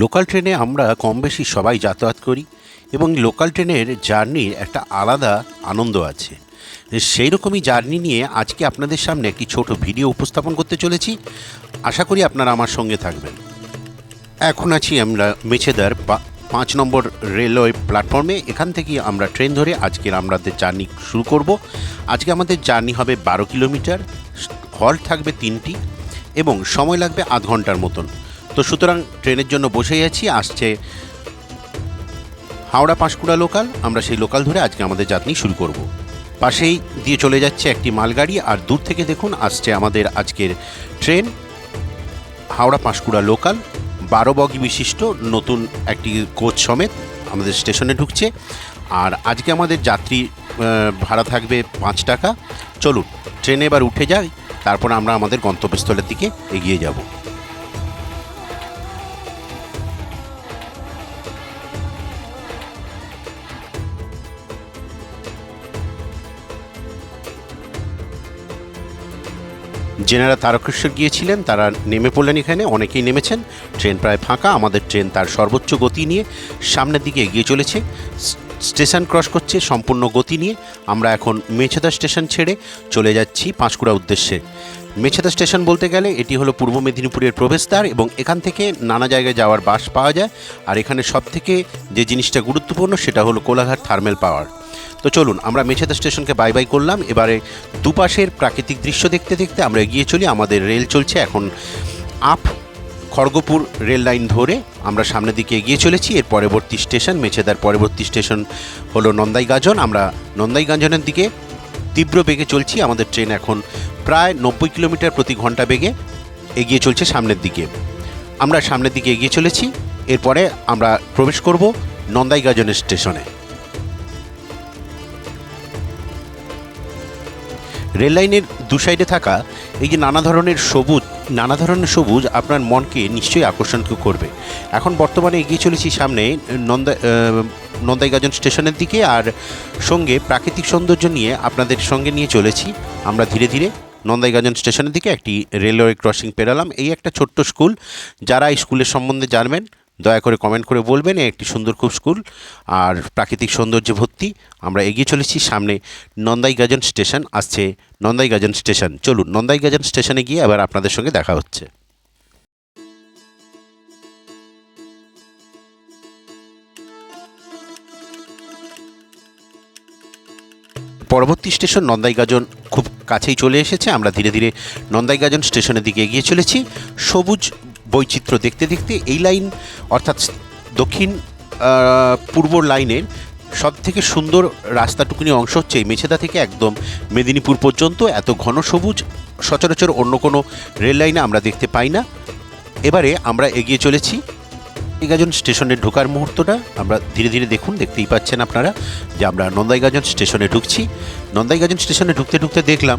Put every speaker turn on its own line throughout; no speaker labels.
Local ট্রেনে আমরা কম বেশি সবাই যাতায়াত করি এবং লোকাল ট্রেনের জার্নির একটা আলাদা আনন্দ আছে। সেই রকমই জার্নি নিয়ে আজকে আপনাদের সামনে একটি ছোট ভিডিও উপস্থাপন করতে চলেছি। আশা করি আপনারা আমার সঙ্গে থাকবেন। এখন আছি আমরা মেছেদার পাঁচ নম্বর রেলওয়ে প্ল্যাটফর্মে। এখান থেকে আমরা ট্রেন ধরে আজকের আমাদের জার্নি শুরু করব। আজকে আমাদের জার্নি হবে বারো কিলোমিটার। হল থাকবে তিনটি এবং সময় লাগবে আধ ঘণ্টার মতন। তো সুতরাং ট্রেনের জন্য বসেই আছি, আসছে হাওড়া পাঁশকুড়া লোকাল। আমরা সেই লোকাল ধরে আজকে আমাদের জার্নি শুরু করব। পাশেই দিয়ে চলে যাচ্ছে একটি মালগাড়ি, আর দূর থেকে দেখুন আসছে আমাদের আজকের ট্রেন হাওড়া পাঁশকুড়া লোকাল। বারো বগি বিশিষ্ট নতুন একটি কোচ সমেত আমাদের স্টেশনে ঢুকছে। আর আজকে আমাদের যাত্রী ভাড়া থাকবে পাঁচ টাকা। চলুন, ট্রেনে এবার উঠে যাই, তারপর আমরা আমাদের গন্তব্যস্থলের দিকে এগিয়ে যাব। যেনারা তারকেশ্বর গিয়েছিলেন, তারা নেমে পড়লেন এখানে, অনেকেই নেমেছেন। ট্রেন প্রায় ফাঁকা, আমাদের ট্রেন তার সর্বোচ্চ গতি নিয়ে সামনের দিকে এগিয়ে চলেছে। স্টেশন ক্রস করছে সম্পূর্ণ গতি নিয়ে। আমরা এখন মেছেদা স্টেশন ছেড়ে চলে যাচ্ছি পাঁশকুড়া উদ্দেশ্যে। মেছেদা স্টেশন বলতে গেলে এটি হলো পূর্ব মেদিনীপুরের প্রবেশদ্বার এবং এখান থেকে নানা জায়গায় যাওয়ার বাস পাওয়া যায়। আর এখানে সবথেকে যে জিনিসটা গুরুত্বপূর্ণ সেটা হলো কোলাঘাট থার্মেল পাওয়ার। তো চলুন, আমরা মেছেদা স্টেশনকে বাই বাই করলাম। এবারে দুপাশের প্রাকৃতিক দৃশ্য দেখতে দেখতে আমরা এগিয়ে চলি। আমাদের রেল চলছে এখন আপ খড়গপুর রেল লাইন ধরে। আমরা সামনের দিকে এগিয়ে চলেছি। এর পরবর্তী স্টেশন, মেছেদার পরবর্তী স্টেশন হলো নন্দাইগাজন আমরা নন্দাইগাজনের দিকে তীব্র বেগে চলছি। আমাদের ট্রেন এখন প্রায় নব্বই কিলোমিটার প্রতি ঘণ্টা বেগে এগিয়ে চলছে সামনের দিকে। আমরা সামনের দিকে এগিয়ে চলেছি। এরপরে আমরা প্রবেশ করব নন্দাইগাজনের স্টেশনে। রেল লাইনের দু সাইডে থাকা এই যে নানা ধরনের সবুজ, নানা ধরনের সবুজ আপনার মনকে নিশ্চয়ই আকর্ষণ করবে। এখন বর্তমানে এগিয়ে চলেছি সামনে নন্দা নন্দাইগাজন স্টেশনের দিকে আর সঙ্গে প্রাকৃতিক সৌন্দর্য নিয়ে আপনাদের সঙ্গে নিয়ে চলেছি। আমরা ধীরে ধীরে নন্দাইগাজন স্টেশনের দিকে একটি রেলওয়ে ক্রসিং পেরালাম। এই একটা ছোট্ট স্কুল। যারা এই স্কুলের সম্বন্ধে জানবেন, দয়া করে কমেন্ট করে বলবেন, এই একটি সুন্দর খুব স্কুল। আর প্রাকৃতিক সৌন্দর্যে ভর্তি। আমরা এগিয়ে চলেছি, সামনে নন্দাইগাজন স্টেশন। আসছে নন্দাইগাজন স্টেশন। চলুন নন্দাইগাজন স্টেশনে গিয়ে আবার আপনাদের সঙ্গে দেখা হচ্ছে। পরবর্তী স্টেশন নন্দাইগাজন খুব কাছেই চলে এসেছে। আমরা ধীরে ধীরে নন্দাইগাজন স্টেশনের দিকে এগিয়ে চলেছি। সবুজ বৈচিত্র্য দেখতে দেখতে এই লাইন, অর্থাৎ দক্ষিণ পূর্ব লাইনের সব থেকে সুন্দর রাস্তাটুকুনি অংশ হচ্ছে এই মেছেদা থেকে একদম মেদিনীপুর পর্যন্ত। এত ঘন সবুজ, সচরাচর অন্য কোনো রেল লাইনে আমরা দেখতে পাই না। এবারে আমরা এগিয়ে চলেছি। নন্দাইগাজন স্টেশনে ঢোকার মুহূর্তটা আমরা ধীরে ধীরে দেখুন, দেখতেই পাচ্ছেন আপনারা যে আমরা নন্দাইগাজন স্টেশনে ঢুকছি। নন্দাইগাজন স্টেশনে ঢুকতে ঢুকতে দেখলাম,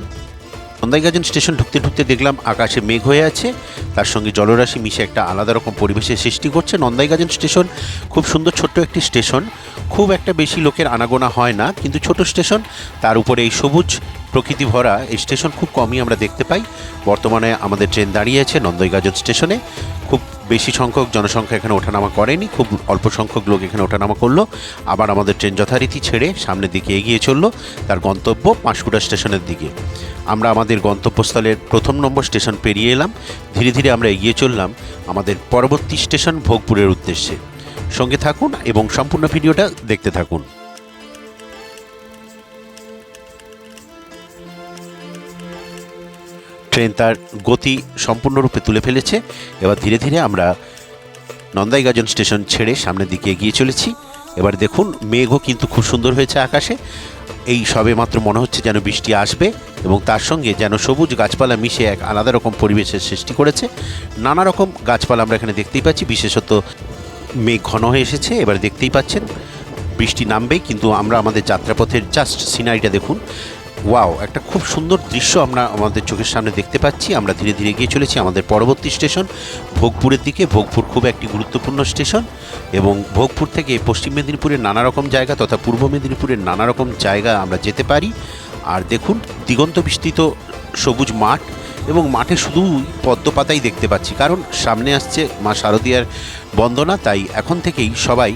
নন্দাইগাজন স্টেশন ঢুকতে ঢুকতে দেখলাম আকাশে মেঘ হয়ে আছে, তার সঙ্গে জলরাশি মিশে একটা আলাদা রকম পরিবেশের সৃষ্টি করছে। নন্দাইগাজন স্টেশন খুব সুন্দর ছোট্ট একটি স্টেশন, খুব একটা বেশি লোকের আনাগোনা হয় না, কিন্তু ছোট স্টেশন, তার উপরে এই সবুজ প্রকৃতি ভরা এই স্টেশন খুব কমই আমরা দেখতে পাই। বর্তমানে আমাদের ট্রেন দাঁড়িয়ে আছে নন্দইগাজন স্টেশনে। খুব বেশি সংখ্যক জনসংখ্যা এখানে ওঠানামা করেনি, খুব অল্প সংখ্যক লোক এখানে ওঠানামা করল। আবার আমাদের ট্রেন যথারীতি ছেড়ে সামনের দিকে এগিয়ে চলল, তার গন্তব্য পাঁশকুড়া স্টেশনের দিকে। আমরা আমাদের গন্তব্যস্থলের প্রথম নম্বর স্টেশন পেরিয়ে এলাম, ধীরে ধীরে আমরা এগিয়ে চললাম আমাদের পরবর্তী স্টেশন ভোগপুরের উদ্দেশ্যে। সঙ্গে থাকুন এবং সম্পূর্ণ ভিডিওটা দেখতে থাকুন। ট্রেন তার গতি সম্পূর্ণরূপে তুলে ফেলেছে। এবার ধীরে ধীরে আমরা নন্দাইগাজন স্টেশন ছেড়ে সামনের দিকে এগিয়ে চলেছি। এবার দেখুন, মেঘও কিন্তু খুব সুন্দর হয়েছে আকাশে। এই সবে মাত্র মনে হচ্ছে যেন বৃষ্টি আসবে এবং তার সঙ্গে যেন সবুজ গাছপালা মিশে এক আলাদা রকম পরিবেশের সৃষ্টি করেছে। নানা রকম গাছপালা আমরা এখানে দেখতেই পাচ্ছি, বিশেষত মেঘ ঘন হয়ে এসেছে, এবার দেখতেই পাচ্ছেন। বৃষ্টি নামবেই, কিন্তু আমরা আমাদের যাত্রাপথের জাস্ট সিনারিটা দেখুন। ওয়াও একটা খুব সুন্দর দৃশ্য আমরা আমাদের চোখের সামনে দেখতে পাচ্ছি। আমরা ধীরে ধীরে গিয়ে চলেছি আমাদের পরবর্তী স্টেশন, ভোগপুরের দিকে। ভোগপুর খুব একটি গুরুত্বপূর্ণ স্টেশন এবং ভোগপুর থেকে পশ্চিম মেদিনীপুরের নানা রকম জায়গা তথা পূর্ব মেদিনীপুরের নানা রকম জায়গা আমরা যেতে পারি। আর দেখুন, দিগন্ত বিস্তৃত সবুজ মাঠ এবং মাঠে শুধু পদ্ম পাতাই দেখতে পাচ্ছি। কারণ সামনে আসছে মা শারদীয়ার বন্দনা, তাই এখন থেকেই সবাই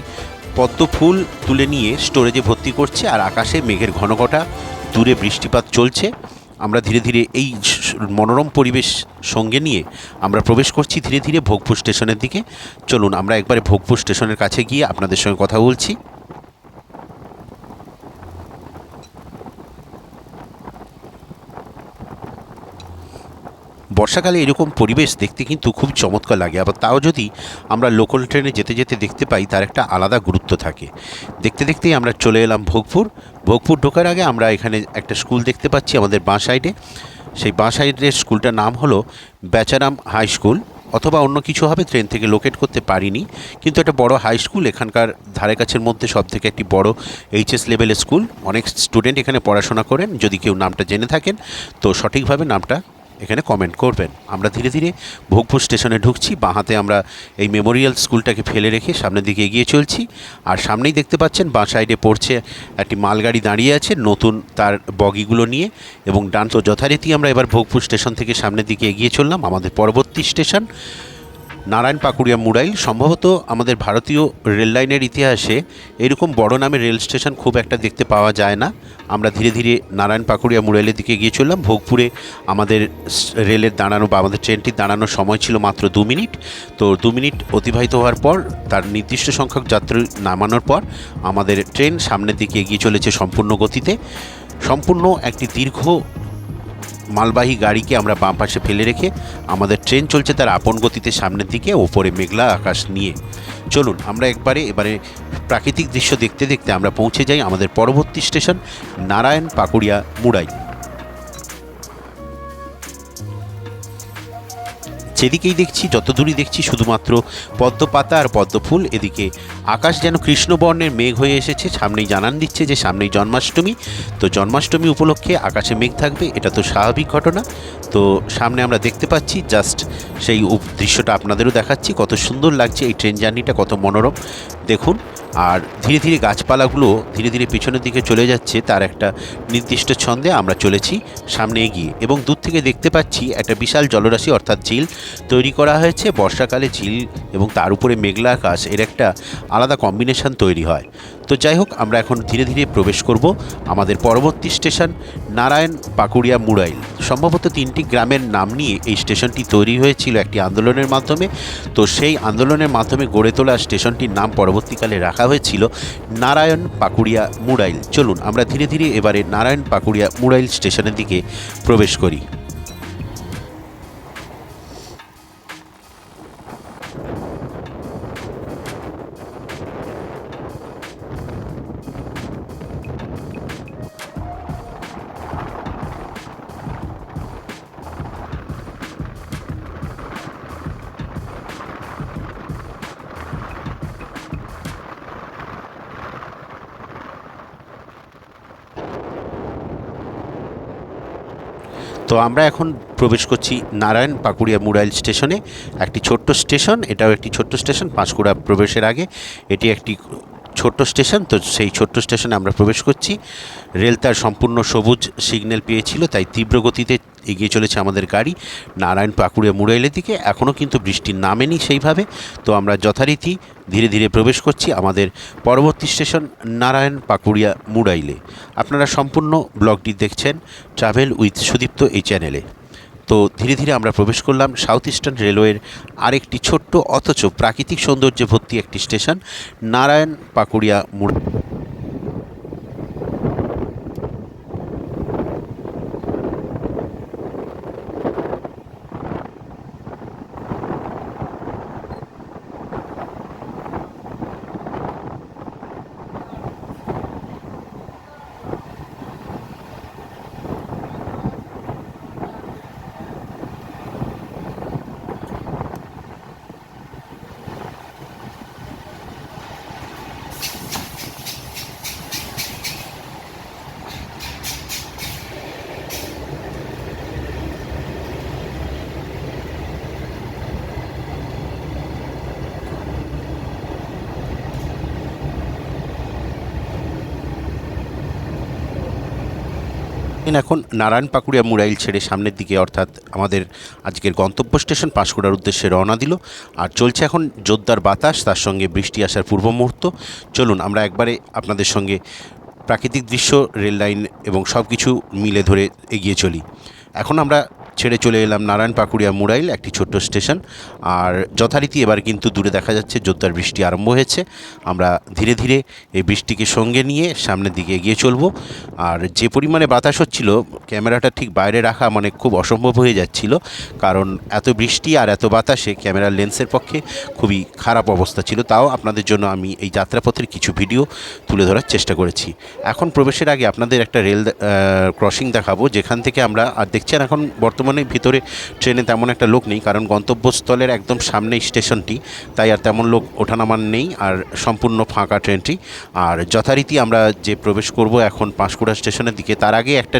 পদ্ম ফুল তুলে নিয়ে স্টোরেজে ভর্তি করছে আর আকাশে মেঘের ঘনঘটা দূরে বৃষ্টিপাত চলছে। আমরা ধীরে ধীরে এই মনোরম পরিবেশ সঙ্গে নিয়ে আমরা প্রবেশ করছি ধীরে ধীরে ভোগপুর স্টেশনের দিকে। চলুন আমরা একবারে ভোগপুর স্টেশনের কাছে গিয়ে আপনাদের সঙ্গে কথা বলছি। বর্ষাকালে এরকম পরিবেশ দেখতে কিন্তু খুব চমৎকার লাগে। আবার তাও যদি আমরা লোকাল ট্রেনে যেতে যেতে দেখতে পাই, তার একটা আলাদা গুরুত্ব থাকে। দেখতে দেখতেই আমরা চলে এলাম ভোগপুর। ভোগপুর ঢোকার আগে আমরা এখানে একটা স্কুল দেখতে পাচ্ছি আমাদের বাঁ সাইডে সেই বাঁ সাইডের স্কুলটার নাম হলো বেচারাম হাই স্কুল অথবা অন্য কিছু হবে ট্রেন থেকে লোকেট করতে পারিনি। কিন্তু একটা বড় হাই স্কুল এখানকার ধারে কাছের মধ্যে সব থেকে একটি বড় এইচএস লেভেলের স্কুল অনেক স্টুডেন্ট এখানে পড়াশোনা করেন, যদি কেউ নামটা জেনে থাকেন, তো সঠিকভাবে নামটা এখানে কমেন্ট করবেন। আমরা ধীরে ধীরে ভোগপুর স্টেশনে ঢুকছি বাঁহাতে আমরা এই মেমোরিয়াল স্কুলটাকে ফেলে রেখে সামনের দিকে এগিয়ে চলছি। আর সামনেই দেখতে পাচ্ছেন বাঁ সাইডে পড়ছে একটি মালগাড়ি দাঁড়িয়ে আছে, নতুন তার বগিগুলো নিয়ে এবং ডান তো যথারীতি আমরা এবার ভোগপুর স্টেশন থেকে সামনের দিকে এগিয়ে চললাম। আমাদের পরবর্তী স্টেশন নারায়ণ পাকুড়িয়া মুরাইল সম্ভবত আমাদের ভারতীয় রেল লাইনের ইতিহাসে এরকম বড় নামে রেল স্টেশন খুব একটা দেখতে পাওয়া যায় না। আমরা ধীরে ধীরে নারায়ণ পাকুড়িয়া মুরাইলের দিকে গিয়ে চললাম ভোগপুরে আমাদের রেলের দাঁড়ানো বা আমাদের ট্রেনটির দাঁড়ানোর সময় ছিল মাত্র দু মিনিট। তো দু মিনিট অতিবাহিত হওয়ার পর, তার নির্দিষ্ট সংখ্যক যাত্রী নামানোর পর আমাদের ট্রেন সামনের দিকে এগিয়ে চলেছে সম্পূর্ণ গতিতে। সম্পূর্ণ একটি দীর্ঘ মালবাহী গাড়িকে আমরা বাম পাশে ফেলে রেখে আমাদের ট্রেন চলছে তার আপন গতিতে সামনের দিকে, ওপরে মেঘলা আকাশ নিয়ে। চলুন, আমরা একবারে, এবারে প্রাকৃতিক দৃশ্য দেখতে দেখতে আমরা পৌঁছে যাই আমাদের পরবর্তী স্টেশন, নারায়ণ পাকুড়িয়া মুড়াই। যেদিকেই দেখছি যত দূরই দেখছি, শুধুমাত্র পদ্ম পাতা আর পদ্ম ফুল এদিকে আকাশ যেন কৃষ্ণবর্ণের মেঘ হয়ে এসেছে। সামনেই জানান দিচ্ছে যে সামনেই জন্মাষ্টমী। তো জন্মাষ্টমী উপলক্ষে আকাশে মেঘ থাকবে, এটা তো স্বাভাবিক ঘটনা। তো সামনে আমরা দেখতে পাচ্ছি, জাস্ট সেই দৃশ্যটা আপনাদেরও দেখাচ্ছি। কত সুন্দর লাগছে এই ট্রেন জার্নিটা, কত মনোরম। দেখুন আর ধীরে ধীরে গাছপালাগুলো ধীরে ধীরে পিছনের দিকে চলে যাচ্ছে, তার একটা নির্দিষ্ট ছন্দে আমরা চলেছি সামনে এগিয়ে। এবং দূর থেকে দেখতে পাচ্ছি একটা বিশাল জলরাশি, অর্থাৎ ঝিল, তৈরি করা হয়েছে। বর্ষাকালে ঝিল এবং তার উপরে মেঘলা আকাশ, এর একটা আলাদা কম্বিনেশন তৈরি হয়। তো যাই হোক, আমরা এখন ধীরে ধীরে প্রবেশ করব আমাদের পরবর্তী স্টেশন, নারায়ণ পাকুড়িয়া মুরাইল সম্ভবত তিনটি গ্রামের নাম নিয়ে এই স্টেশনটি তৈরি হয়েছিল একটি আন্দোলনের মাধ্যমে। তো সেই আন্দোলনের মাধ্যমে গড়ে তোলা স্টেশনটির নাম পরবর্তীকালে রাখা হয়েছিল নারায়ণ পাকুড়িয়া মুড়াইল। চলুন, আমরা ধীরে ধীরে এবারে নারায়ণ পাকুড়িয়া মুড়াইল স্টেশনের দিকে প্রবেশ করি। তো আমরা এখন প্রবেশ করছি নারায়ণ পাকুড়িয়া মুরাইল স্টেশনে, একটি ছোট্ট স্টেশন, এটাও একটি ছোট্ট স্টেশন, পাঁশকুড়া প্রবেশের আগে। এটি একটি ছোট্ট স্টেশন, তো সেই ছোট্ট স্টেশনে আমরা প্রবেশ করছি। রেল তার সম্পূর্ণ সবুজ সিগন্যাল পেয়েছিল, তাই তীব্র গতিতে এগিয়ে চলেছে আমাদের গাড়ি। নারায়ণ পাকুড়িয়া মুরাইলের দিকে, এখনও কিন্তু বৃষ্টি নামেনি সেইভাবে। তো আমরা যথারীতি ধীরে ধীরে প্রবেশ করছি আমাদের পরবর্তী স্টেশন, নারায়ণ পাকুড়িয়া মুরাইলে। আপনারা সম্পূর্ণ ব্লগটি দেখছেন, ট্রাভেল উইথ সুদীপ্ত এই চ্যানেলে। তো ধীরে ধীরে আমরা প্রবেশ করলাম সাউথ ইস্টার্ন রেলওয়ের আরেকটি ছোট্ট অথচ প্রাকৃতিক সৌন্দর্যে ভর্তি একটি স্টেশন, নারায়ণ পাকুড়িয়া মুড়। এখন নারায়ণ পাকুড়িয়া মুরাইল ছেড়ে সামনের দিকে, অর্থাৎ আমাদের আজকের গন্তব্য স্টেশন পাঁশকুড়ার উদ্দেশ্যে রওনা দিল। আর চলছে এখন জোরদার বাতাস, তার সঙ্গে বৃষ্টি আসার পূর্ব মুহূর্ত। চলুন, আমরা একবারে আপনাদের সঙ্গে প্রাকৃতিক দৃশ্য, রেললাইন এবং সব কিছু মিলে ধরে এগিয়ে চলি। এখন আমরা ছেড়ে চলে এলাম নারায়ণ পাকুড়িয়া মুরাইল একটি ছোট্ট স্টেশন। আর যথারীতি এবার কিন্তু দূরে দেখা যাচ্ছে, জোরদার বৃষ্টি আরম্ভ হয়েছে। আমরা ধীরে ধীরে এই বৃষ্টিকে সঙ্গে নিয়ে সামনের দিকে এগিয়ে চলবো। আর যে পরিমাণে বাতাস হচ্ছিল, ক্যামেরাটা ঠিক বাইরে রাখা মানে খুব অসম্ভব হয়ে যাচ্ছিল। কারণ এত বৃষ্টি আর এত বাতাসে ক্যামেরার লেন্সের পক্ষে খুবই খারাপ অবস্থা ছিল। তাও আপনাদের জন্য আমি এই যাত্রাপথের কিছু ভিডিও তুলে ধরার চেষ্টা করেছি। এখন প্রবেশের আগে আপনাদের একটা রেল ক্রসিং দেখাবো, যেখান থেকে আমরা, আর দেখছেন এখন বর্তমানে ভিতরে ট্রেনে তেমন একটা লোক নেই, কারণ গন্তব্যস্থলের একদম সামনেই স্টেশনটি, তাই আর তেমন লোক ওঠানামান নেই, আর সম্পূর্ণ ফাঁকা ট্রেনটি। আর যথারীতি আমরা যে প্রবেশ করব এখন পাঁশকুড়া স্টেশনের দিকে, তার আগে একটা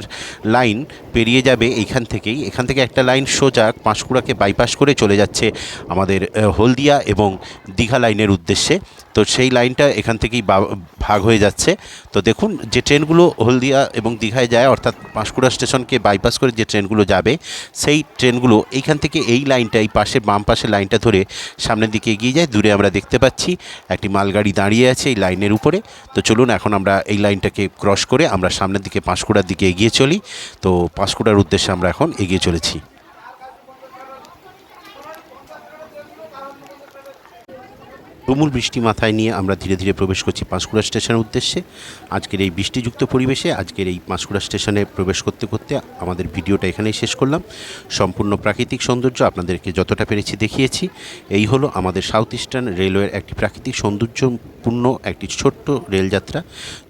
লাইন পেরিয়ে যাবে এইখান থেকেই। এখান থেকে একটা লাইন সোজা পাঁশকুড়াকে বাইপাস করে চলে যাচ্ছে আমাদের হলদিয়া এবং দীঘা লাইনের উদ্দেশ্যে। তো সেই লাইনটা এখান থেকেই ভাগ হয়ে যাচ্ছে। তো দেখুন, যে ট্রেনগুলো হলদিয়া এবং দীঘায় যায়, অর্থাৎ পাঁশকুড়া স্টেশনকে বাইপাস করে যে ট্রেনগুলো যাবে, সেই ট্রেনগুলো এইখান থেকে এই লাইনটা, এই পাশে, বাম পাশে লাইনটা ধরে সামনের দিকে এগিয়ে যায়। দূরে আমরা দেখতে পাচ্ছি, একটি মালগাড়ি দাঁড়িয়ে আছে এই লাইনের উপরে। তো চলুন, এখন আমরা এই লাইনটাকে ক্রস করে আমরা সামনের দিকে পাঁশকুড়ার দিকে এগিয়ে চলি। তো পাঁশকুড়ার উদ্দেশ্যে আমরা এখন এগিয়ে চলেছি। তুমুল বৃষ্টি মাথায় নিয়ে আমরা ধীরে ধীরে প্রবেশ করছি পাঁশকুড়া স্টেশনের উদ্দেশ্যে। আজকের এই বৃষ্টিযুক্ত পরিবেশে, আজকের এই পাঁশকুড়া স্টেশনে প্রবেশ করতে করতে আমাদের ভিডিওটা এখানেই শেষ করলাম। সম্পূর্ণ প্রাকৃতিক সৌন্দর্য আপনাদেরকে যতটা পেরেছি দেখিয়েছি। এই হলো আমাদের সাউথ ইস্টার্ন রেলওয়ের একটি প্রাকৃতিক সৌন্দর্যপূর্ণ একটি ছোট্ট রেলযাত্রা।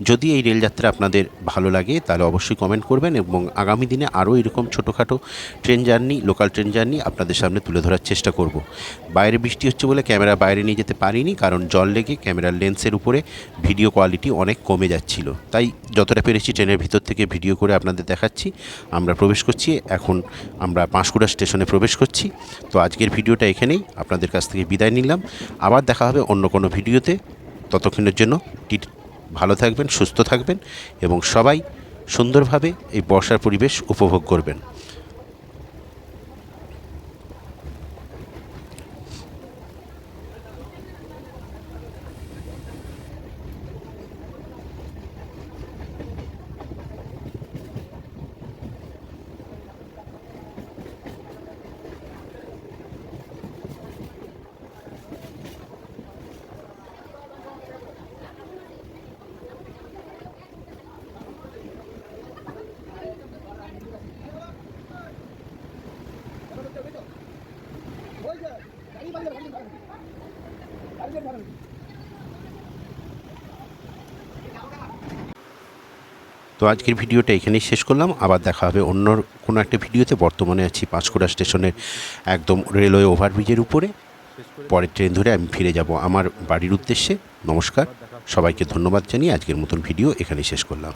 যদি এই রেলযাত্রা আপনাদের ভালো লাগে, তাহলে অবশ্যই কমেন্ট করবেন এবং আগামী দিনে আরও এরকম ছোটোখাটো train journey local train journey আপনাদের সামনে তুলে ধরার চেষ্টা করব। বাইরে বৃষ্টি হচ্ছে বলে ক্যামেরা বাইরে নিয়ে যেতে পারিনি। কারণ জল লেগে ক্যামেরার লেন্সের উপরে ভিডিও কোয়ালিটি অনেক কমে যাচ্ছিল। তাই যতটা পেরেছি ট্রেনের ভিতর থেকে ভিডিও করে আপনাদের দেখাচ্ছি। আমরা প্রবেশ করছি, এখন আমরা পাঁশকুড়া স্টেশনে প্রবেশ করছি। তো আজকের ভিডিওটা এখানেই, আপনাদের কাছ থেকে বিদায় নিলাম। আবার দেখা হবে অন্য কোনো ভিডিওতে। ততক্ষণের জন্য ভালো থাকবেন, সুস্থ থাকবেন এবং সবাই সুন্দরভাবে এই বর্ষার পরিবেশ উপভোগ করবেন। তো আজকের ভিডিওটা এখানেই শেষ করলাম। আবার দেখা হবে অন্য কোনো একটা ভিডিওতে। বর্তমানে আছি পাঁশকুড়া স্টেশনের একদম রেলওয়ে ওভারব্রিজের উপরে। পরের ট্রেন ধরে আমি ফিরে যাব আমার বাড়ির উদ্দেশ্যে। নমস্কার। সবাইকে ধন্যবাদ জানিয়ে আজকের মতন ভিডিও এখানেই শেষ করলাম।